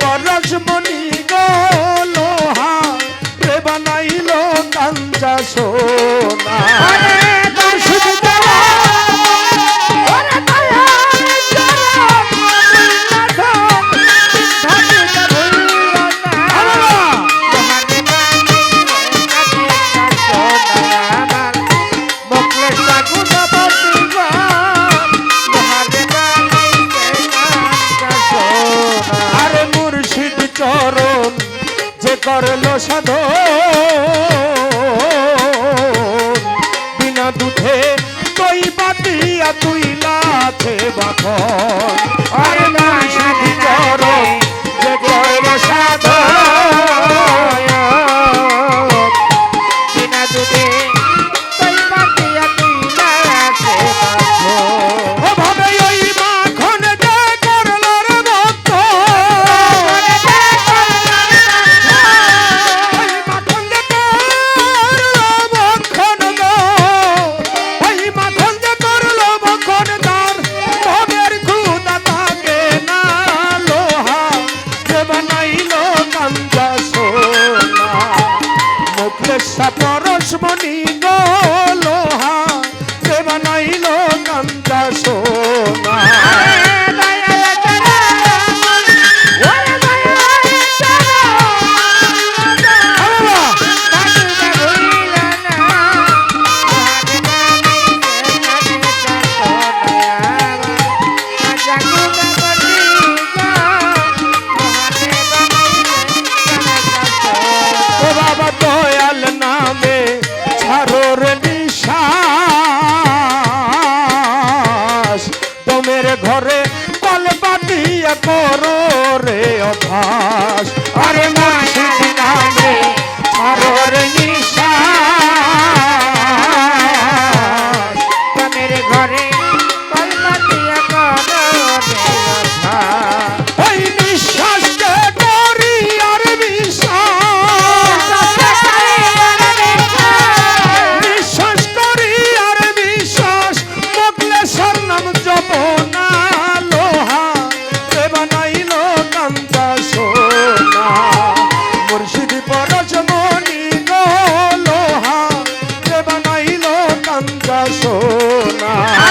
পরশমণি গোলোহা প্রেবানাইল কাঞ্চা সোনা। চরণ যে করল সাধ বিনা দুধে তৈ বাতিয়া তুই লাছে বাখন আরে না চেষ্টা পরশমণি গো। করো রে অভ্যাস। বাসনা।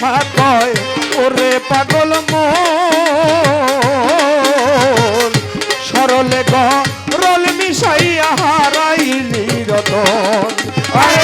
কথা কয় ওরে পাগল মন। সরলে গরল মিশাইয়া হারাইলি রতন। আরে